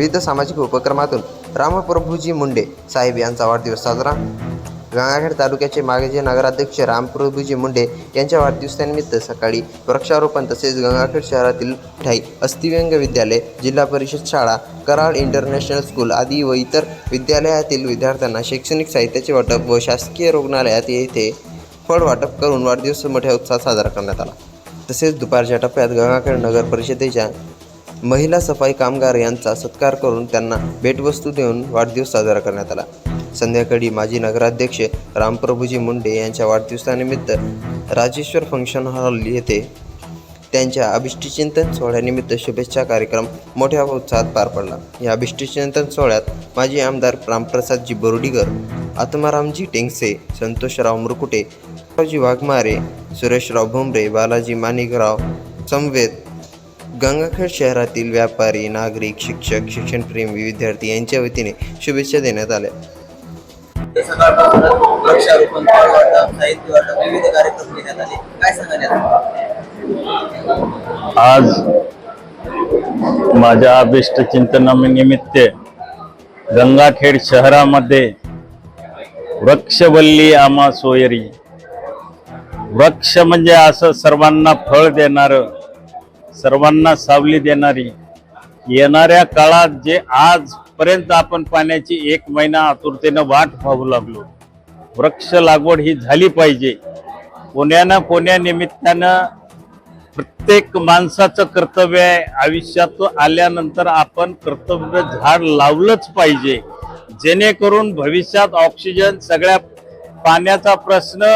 विविध सामाजिक उपक्रमातून रामप्रभूजी मुंडे साहेब यांचा वाढदिवस साजरा. गंगाखेड तालुक्याचे मागेचे नगराध्यक्ष रामप्रभूजी मुंडे यांच्या वाढदिवसानिमित्त सकाळी वृक्षारोपण तसेच गंगाखेड शहरातील ठाई अस्थिव्यंग विद्यालय जिल्हा परिषद शाळा कराड इंटरनॅशनल स्कूल आदी व इतर विद्यालयातील विद्यार्थ्यांना शैक्षणिक साहित्याचे वाटप व शासकीय रुग्णालयात येथे फळ वाटप करून वाढदिवस मोठ्या उत्साहात साजरा करण्यात आला. तसेच दुपारच्या टप्प्यात गंगाखेड नगर परिषदेच्या महिला सफाई कामगार यांचा सत्कार करून त्यांना भेटवस्तू देऊन वाढदिवस साजरा करण्यात आला. संध्याकाळी माजी नगराध्यक्ष रामप्रभूजी मुंडे यांच्या वाढदिवसानिमित्त राजेश्वर फंक्शन हॉल येथे त्यांच्या अभिष्टचिंतन सोहळ्यानिमित्त शुभेच्छा कार्यक्रम मोठ्या उत्साहात पार पडला. या अभिष्टचिंतन सोहळ्यात माजी आमदार रामप्रसादजी बोर्डीकर आत्मारामजी टेंगसे संतोषराव मुरकुटे वाघमारे सुरेशराव भुमरे बालाजी माणिकराव समवेत गंगाखेड शहरातील व्यापारी नागरिक शिक्षक शिक्षणप्रेमी विद्यार्थी यांच्या वतीने शुभेच्छा देण्यात आल्या. सकाळपासून वृक्षारोपण फळ वाटप साहित्य वाटप विविध कार्यक्रम घेण्यात आले. काय सांगाल यात? आज माझ्या अभिष्ट चिंतनानिमित्त गंगाखेड शहरामध्ये वृक्षवल्ली आमा सोयरी. वृक्ष म्हणजे असं सर्वांना फळ देणारं सर्वांना सावली देणारी येणाऱ्या काळात जे आजपर्यंत आपण पाण्याची एक महिना आतुरतेनं वाट पाहू लागलो वृक्ष लागवड ही झाली पाहिजे. पुण्यानं कोण्या निमित्तानं प्रत्येक माणसाचं कर्तव्य आहे. आयुष्यात आल्यानंतर आपण कर्तव्य झाड लावलंच पाहिजे. जेणेकरून भविष्यात ऑक्सिजन सगळ्या पाण्याचा प्रश्न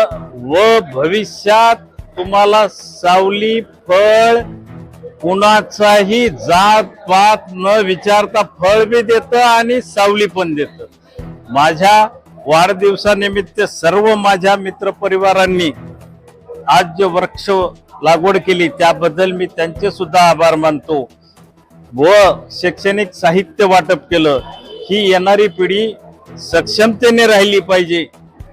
व भविष्यात तुम्हाला सावली फळ कुणाचाही जात पात न विचारता फळ बी देतं आणि सावली पण देतं. माझ्या वाढदिवसानिमित्त सर्व माझ्या मित्रपरिवारांनी आज जे वृक्ष लागवड केली त्याबद्दल मी त्यांचे सुद्धा आभार मानतो. व शैक्षणिक साहित्य वाटप केलं ही येणारी पिढी सक्षमतेने राहिली पाहिजे.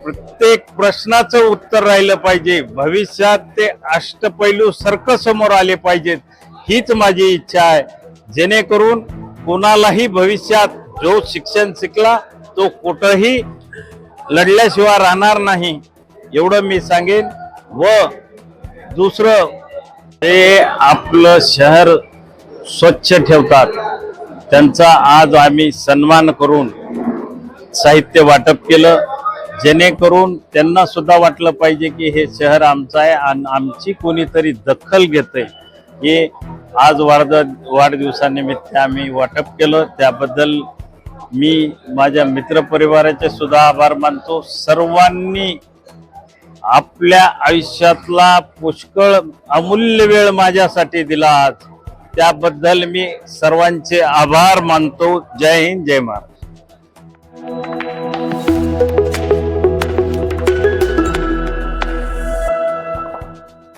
प्रत्येक प्रश्नाचं उत्तर राहिलं पाहिजे. भविष्यात ते अष्टपैलू सारखं समोर आले पाहिजेत. हीच माझी इच्छा आहे. जेणेकरून कोणालाही भविष्यात जो शिक्षण शिकला तो कुठंही लढल्याशिवाय राहणार नाही. एवढं मी सांगेन. व दुसरं ते आपलं शहर स्वच्छ ठेवतात. त्यांचा आज आम्ही सन्मान करून साहित्य वाटप केलं. जेणेकरून त्यांना सुद्धा वाटलं पाहिजे की हे शहर आमचं आहे आणि आमची कोणीतरी दखल घेतंय. हे आज वाढ वाढदिवसानिमित्त आम्ही वाटप केलं. त्याबद्दल मी माझ्या मित्रपरिवाराचे सुद्धा आभार मानतो. सर्वांनी आपल्या आयुष्यातला पुष्कळ अमूल्य वेळ माझ्यासाठी दिला आज. त्याबद्दल मी सर्वांचे आभार मानतो. जय हिंद जय महाराज